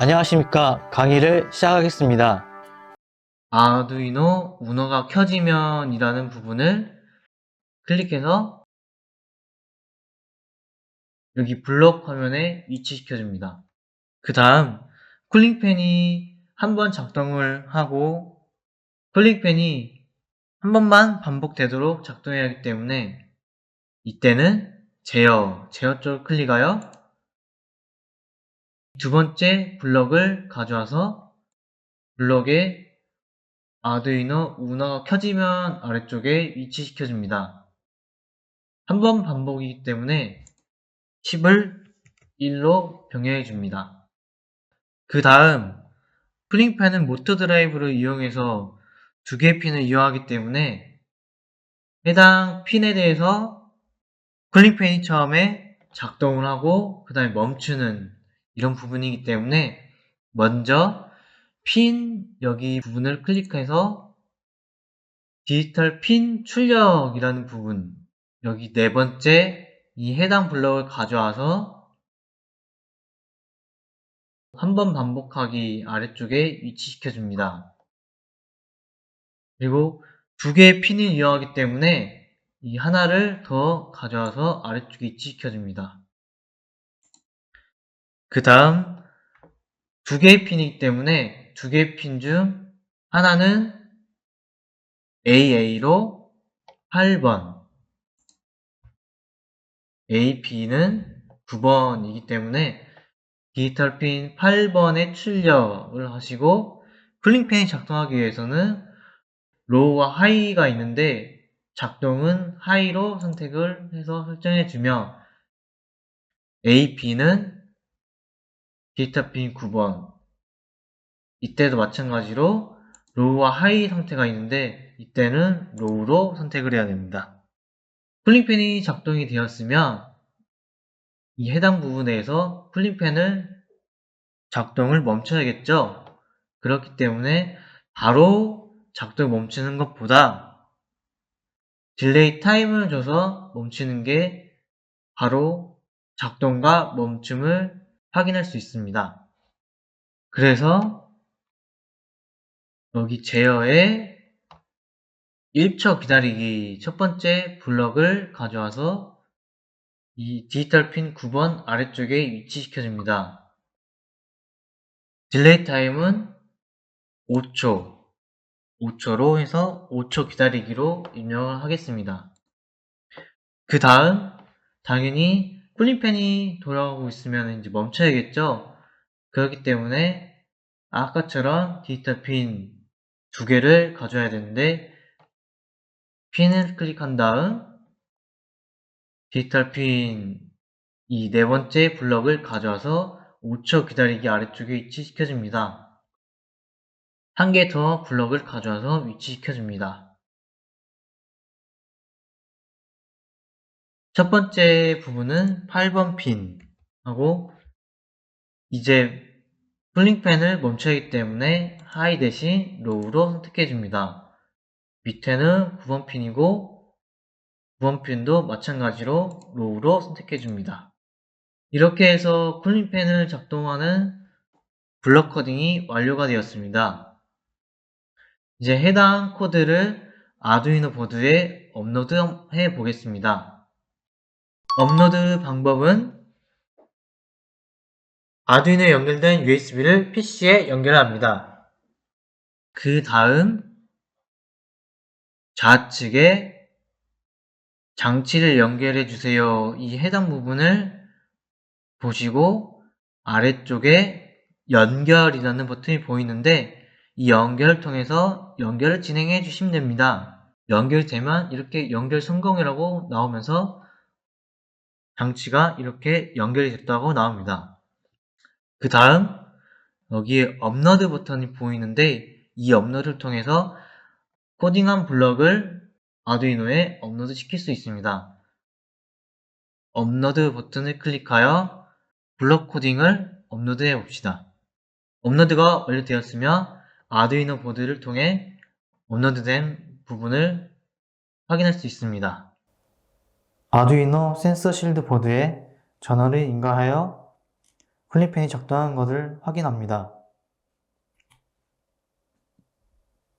안녕하십니까. 강의를 시작하겠습니다. 아두이노 우노가 켜지면 이라는 부분을 클릭해서 여기 블록 화면에 위치시켜줍니다. 그 다음 쿨링팬이 한 번 작동을 하고 쿨링팬이 한 번만 반복되도록 작동해야 하기 때문에 이때는 제어, 제어 쪽을 클릭하여 두 번째 블럭을 가져와서 블럭에 아두이노 우너가 켜지면 아래쪽에 위치시켜 줍니다. 한 번 반복이기 때문에 10을 1로 병행해 줍니다. 그 다음 플링팬은 모터 드라이브를 이용해서 두 개의 핀을 이용하기 때문에 해당 핀에 대해서 쿨링팬이 처음에 작동을 하고 그 다음에 멈추는 이런 부분이기 때문에 먼저 핀 여기 부분을 클릭해서 디지털 핀 출력이라는 부분 여기 네 번째 이 해당 블럭을 가져와서 한 번 반복하기 아래쪽에 위치시켜 줍니다. 그리고 두 개의 핀을 이용하기 때문에 이 하나를 더 가져와서 아래쪽에 위치시켜 줍니다. 그 다음 두 개의 핀이기 때문에 두 개의 핀 중 하나는 AA로 8번. AB는 9번이기 때문에 디지털 핀 8번에 출력을 하시고 쿨링팬이 작동하기 위해서는 로우와 하이가 있는데 작동은 하이로 선택을 해서 설정해 주며 AB는 디지털 핀 9번 이때도 마찬가지로 로우와 하이 상태가 있는데 이때는 로우로 선택을 해야 됩니다. 쿨링팬이 작동이 되었으면 이 해당 부분에서 쿨링팬을 작동을 멈춰야겠죠. 그렇기 때문에 바로 작동을 멈추는 것보다 딜레이 타임을 줘서 멈추는 게 바로 작동과 멈춤을 확인할 수 있습니다. 그래서 여기 제어에 1초 기다리기 첫 번째 블럭을 가져와서 이 디지털 핀 9번 아래쪽에 위치시켜 줍니다. 딜레이 타임은 5초, 5초로 해서 5초 기다리기로 입력을 하겠습니다. 그 다음 당연히 쿨링팬이 돌아가고 있으면 이제 멈춰야겠죠? 그렇기 때문에 아까처럼 디지털 핀 두 개를 가져야 되는데 핀을 클릭한 다음 디지털 핀 이 네 번째 블럭을 가져와서 5초 기다리기 아래쪽에 위치시켜 줍니다. 한 개 더 블럭을 가져와서 위치시켜 줍니다. 첫 번째 부분은 8번 핀하고 이제 플링팬을 멈춰야하기 때문에 하이 대신 로우로 선택해 줍니다. 밑에는 9번 핀이고 9번 핀도 마찬가지로 로우로 선택해 줍니다. 이렇게 해서 쿨링팬을 작동하는 블럭 코딩이 완료가 되었습니다. 이제 해당 코드를 아두이노 보드에 업로드 해 보겠습니다. 업로드 방법은 아두이노에 연결된 USB를 PC에 연결합니다. 그 다음 좌측에 장치를 연결해 주세요. 이 해당 부분을 보시고 아래쪽에 연결이라는 버튼이 보이는데 이 연결을 통해서 연결을 진행해 주시면 됩니다. 연결되면 이렇게 연결 성공이라고 나오면서 장치가 이렇게 연결이 됐다고 나옵니다. 그 다음 여기에 업로드 버튼이 보이는데 이 업로드를 통해서 코딩한 블럭을 아두이노에 업로드 시킬 수 있습니다. 업로드 버튼을 클릭하여 블럭 코딩을 업로드해 봅시다. 업로드가 완료되었으면 아두이노 보드를 통해 업로드된 부분을 확인할 수 있습니다. 아두이노 센서 실드 보드에 전원을 인가하여 플립펜이 적당한 것을 확인합니다.